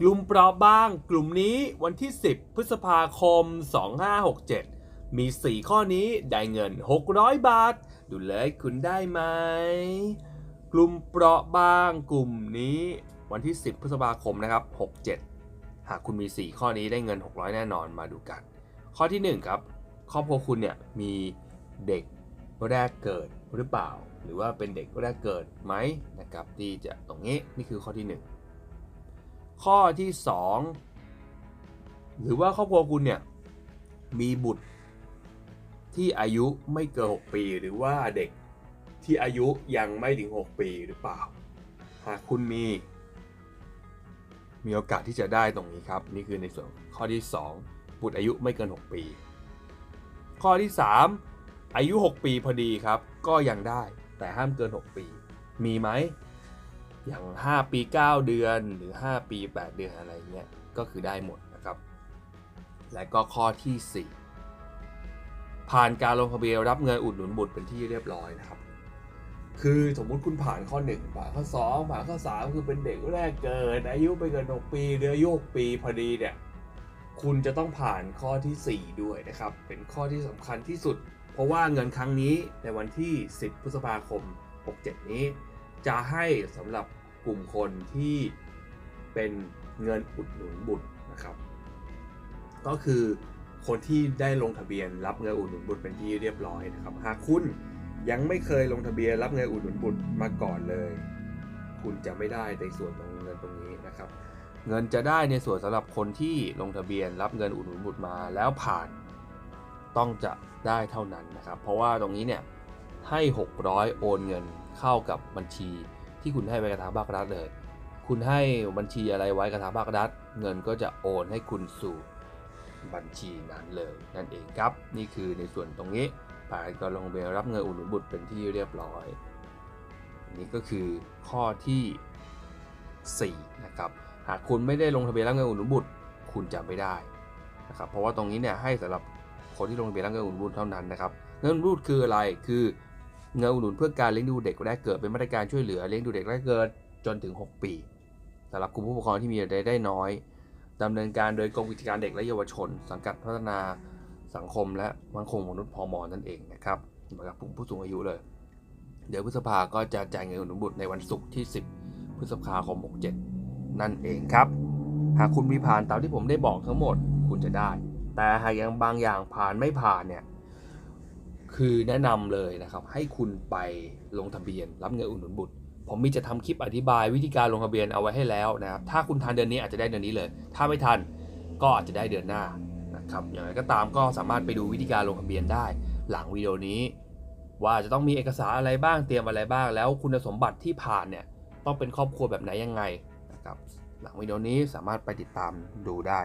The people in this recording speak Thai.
กลุ่มเปราะบาง กลุ่มนี้วันที่ 10 พฤษภาคม 2567 มี 4 ข้อนี้ได้เงิน 600 บาท ดูเลยคุณได้ไหม กลุ่มเปราะบาง กลุ่มนี้วันที่ 10 พฤษภาคมนะครับ 67 หากคุณมี 4 ข้อนี้ได้เงิน 600 แน่นอนมาดูกัน ข้อที่ 1 ครับ ครอบครัวคุณเนี่ยมีเด็กแรกเกิดหรือเปล่า หรือว่าเป็นเด็กแรกเกิดไหมนะครับที่จะตรงนี้นี่คือข้อที่ 1 ข้อที่ 2 หรือว่าครอบครัวคุณเนี่ยมีบุตรที่อายุไม่เกิน 6 ปี หรือว่าเด็กที่อายุยังไม่ถึง 6 ปีหรือเปล่า หากคุณมี มีโอกาสที่จะได้ตรงนี้ครับ นี่คือในส่วนข้อที่ 2 บุตรอายุไม่เกิน 6 ปี ข้อที่ 3 อายุ 6 ปีพอดีครับ ก็ยังได้แต่ห้ามเกิน 6 ปี มีไหม อย่าง 5 ปี 9 เดือนหรือ 5 ปี 8 เดือนอะไรเงี้ยก็คือได้หมดนะครับ และก็ข้อที่ 4 ผ่านการลงทะเบียนรับเงินอุดหนุนบุตรเป็นที่เรียบร้อยนะครับ คือสมมุติคุณผ่านข้อ 1 ผ่านข้อ 2 ผ่านข้อ 3 คือเป็นเด็กแรกเกิด อายุไปเกิน6ปีหรืออายุ6ปีพอดีเนี่ยคุณจะต้องผ่านข้อทีสี่4 ด้วยนะครับ เป็นข้อที่สำคัญที่สุด เพราะว่าเงินครั้งนี้ในวันที่ 10 พฤษภาคม 67 นี้ จะให้สำหรับ กลุ่มคนที่เป็นเงินอุดหนุนบุตรนะครับ ก็คือคนที่ได้ลงทะเบียนรับเงินอุดหนุนบุตรเป็นที่เรียบร้อยนะครับ หากคุณยังไม่เคยลงทะเบียนรับเงินอุดหนุนบุตรมาก่อนเลย คุณจะไม่ได้ในส่วนของเงินตรงนี้นะครับ เงินจะได้ในส่วนสำหรับคนที่ลงทะเบียนรับเงินอุดหนุนบุตรมาแล้วผ่านต้องจะได้เท่านั้นนะครับ เพราะว่าตรงนี้เนี่ยให้ 600 โอนเงินเข้ากับบัญชี ที่คุณให้ไปกระทางภาครัฐเลย คุณให้บัญชีอะไรไว้กระทางภาครัฐ เงินก็จะโอนให้คุณสู่บัญชีนั้นเลย นั่นเองครับ นี่คือในส่วนตรงนี้ผ่านการลงทะเบียนรับเงินอุดหนุนบุตรเป็นที่เรียบร้อย นี่ก็คือข้อที่ 4 นะครับ หากคุณไม่ได้ลงทะเบียนรับเงินอุดหนุนบุตรคุณจะไม่ได้นะครับเพราะว่าตรงนี้เนี่ยให้สำหรับคนที่ลงทะเบียนรับเงินอุดหนุนบุตรเท่านั้นนะครับเงินอุดหนุนบุตรคืออะไรคือ เงินอุดหนุนเพื่อการเลี้ยงดูเด็กแรกเกิดเป็นมาตรการช่วยเหลือเลี้ยงดูเด็กแรกเกิดจนถึง 6 ปีสำหรับกลุ่มผู้ปกครองที่มีรายได้น้อยดำเนินการโดยกรมกิจการเด็กและเยาวชน สังกัดพัฒนาสังคมและมั่นคงมนุษย์พมนั่นเองนะครับสำหรับกลุ่มผู้สูงอายุเลย เดี๋ยวพฤษภาก็จะจ่ายเงินอุดหนุนบุตรในวันศุกร์ที่ 10 พฤษภาคม 67 นั่นเองครับ หากคุณมีผ่านตามที่ผมได้บอกทั้งหมดคุณจะได้ แต่หากยังบางอย่างผ่านไม่ผ่านเนี่ย คือแนะนำเลยนะครับ ให้คุณไปลงทะเบียน รับเงินอุดหนุนบุตร ผมมีจะทำคลิปอธิบายวิธีการลงทะเบียนเอาไว้ให้แล้วนะครับ ถ้าคุณทันเดือนนี้อาจจะได้เดือนนี้เลย ถ้าไม่ทันก็อาจจะได้เดือนหน้านะครับ อย่างไรก็ตามก็สามารถไปดูวิธีการลงทะเบียนได้ หลังวิดีโอนี้ ว่าจะต้องมีเอกสารอะไรบ้างเตรียมอะไรบ้าง แล้วคุณสมบัติที่ผ่านเนี่ยต้องเป็นครอบครัวแบบไหนยังไงนะครับ หลังวิดีโอนี้สามารถไปติดตามดูได้